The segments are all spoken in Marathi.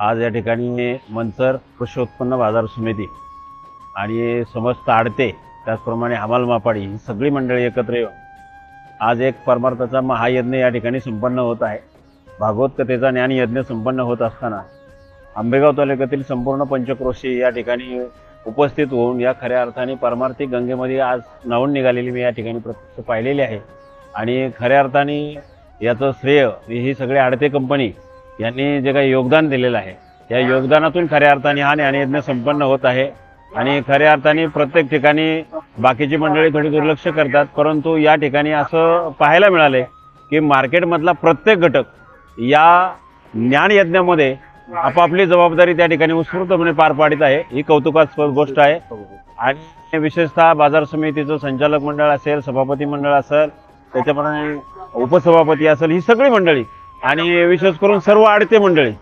आज या ठिकाणी मंचर कृषी उत्पन्न बाजार समिती आणि समस्त आडते त्याचप्रमाणे हमाल मापाडी ही सगळी मंडळी एकत्र येऊन आज एक परमार्थाचा महायज्ञ या ठिकाणी संपन्न होत आहे. भागवत कथेचा ज्ञानयज्ञ संपन्न होत असताना आंबेगाव तालुक्यातील संपूर्ण पंचक्रोशी या ठिकाणी उपस्थित होऊन या खऱ्या अर्थाने पारमार्थिक गंगेमध्ये आज नावून निघालेली मी या ठिकाणी प्रत्यक्ष पाहिलेली आहे. आणि खऱ्या अर्थाने याचं श्रेय ही सगळी आडते कंपनी यांनी जे काही योगदान दिलेलं आहे या योगदानातून खऱ्या अर्थाने हा ज्ञानयज्ञ संपन्न होत आहे. आणि खऱ्या अर्थाने प्रत्येक ठिकाणी बाकीची मंडळी थोडी दुर्लक्ष करतात परंतु या ठिकाणी असं पाहायला मिळाले की मार्केटमधला प्रत्येक घटक या ज्ञानयज्ञामध्ये आपापली जबाबदारी त्या ठिकाणी उत्स्फूर्तपणे पार पाडित आहे. ही कौतुकास्पद गोष्ट आहे. आणि विशेषतः बाजार समितीचं संचालक मंडळ असेल सभापती मंडळ असेल त्याच्याप्रमाणे उपसभापती असेल ही सगळी मंडळी आणि विशेष करून सर्व आडते मंडळी.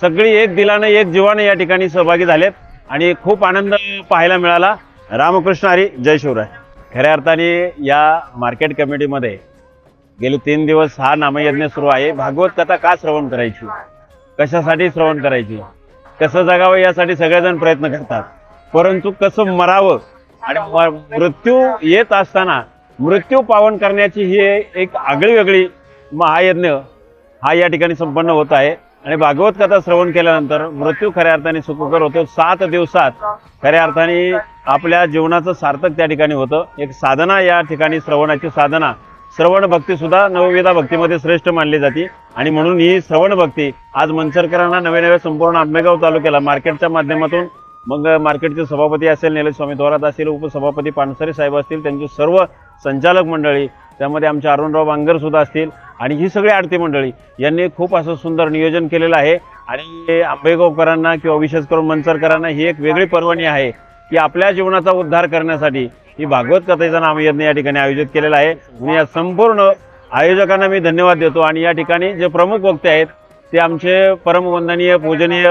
सगळी एक दिलानं एक जीवानं या ठिकाणी सहभागी झालेत. आणि खूप आनंद पाहायला मिळाला. रामकृष्ण हरी जय शिवराय. खऱ्या अर्थाने या मार्केट कमिटीमध्ये गेले तीन दिवस हा नामयज्ञ सुरू आहे. भागवत कथा का श्रवण करायची? कशासाठी श्रवण करायची? कसं जगावं यासाठी सगळेजण प्रयत्न करतात. परंतु कसं मरावं आणि मृत्यू येत असताना मृत्यू पावन करण्याची ही एक आगळी वेगळी महायज्ञ हा या ठिकाणी संपन्न होत आहे. आणि भागवत कथा श्रवण केल्यानंतर मृत्यू खऱ्या अर्थाने सुखकर होतो. सात दिवसात खऱ्या अर्थाने आपल्या जीवनाचं सार्थक त्या ठिकाणी होतं. एक साधना या ठिकाणी श्रवणाची साधना. श्रवण भक्ती सुद्धा नवविधा भक्तीमध्ये श्रेष्ठ मानली जाते. आणि म्हणून ही श्रवण भक्ती आज मनसरकरांना नवे नवे संपूर्ण आंबेगाव तालुक्याला मार्केटच्या माध्यमातून मग मार्केटचे सभापती असेल निलेश स्वामी थोरात असेल उपसभापती पानसरे साहेब असतील त्यांची सर्व संचालक मंडळी त्यामध्ये आमचे अरुणराव बांगर सुद्धा असतील. आणि ही सगळी आरती मंडळी यांनी खूप असं सुंदर नियोजन केलेलं आहे. आणि आंबेगावकरांना किंवा विशेष करून मंचरकरांना ही एक वेगळी पर्वणी आहे की आपल्या जीवनाचा उद्धार करण्यासाठी ही भागवत कथेचा नामयज्ञ या ठिकाणी आयोजित केलेला आहे. मी या संपूर्ण आयोजकांना मी धन्यवाद देतो. आणि या ठिकाणी जे प्रमुख वक्ते आहेत ते आमचे परमवंदनीय पूजनीय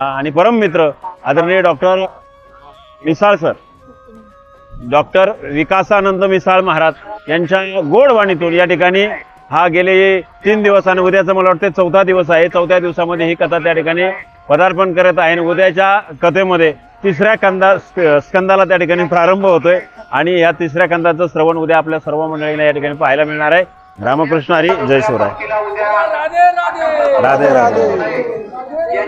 आणि परम मित्र आदरणीय doctor Misal sir doctor Vikasanand Misal Maharaj यांच्या गोड वाणीतून या ठिकाणी हा गेले तीन दिवस आणि उद्याचं मला वाटतं चौथा दिवस आहे. चौथ्या दिवसामध्ये ही कथा त्या ठिकाणी पदार्पण करत आहे. आणि उद्याच्या कथेमध्ये तिसऱ्या कंदा स्क- स्कंदाला त्या ठिकाणी प्रारंभ होतोय. आणि या तिसऱ्या कंदाचं श्रवण उद्या आपल्या सर्व मंडळींना या ठिकाणी पाहायला मिळणार आहे. रामकृष्ण हरी जय शिवराय. राधे राधे.